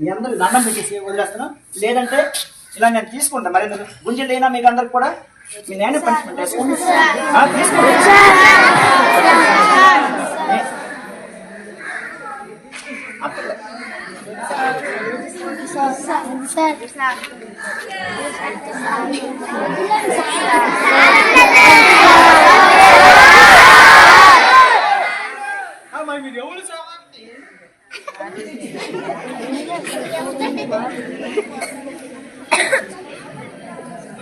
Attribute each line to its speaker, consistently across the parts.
Speaker 1: మీ అందరికి దండం పెట్టేసి వదిలేస్తాను లేదంటే ఇలా నేను తీసుకుంటాను మరి గుంజలు లేనా మీకు అందరికి కూడా మీ నేను పనిష్మెంట్ వేసుకోండి. ఆ,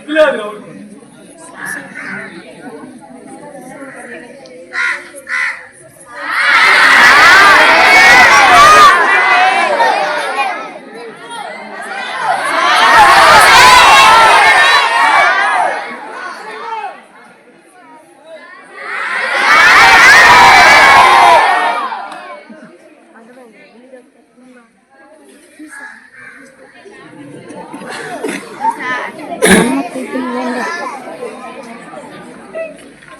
Speaker 1: இல்ல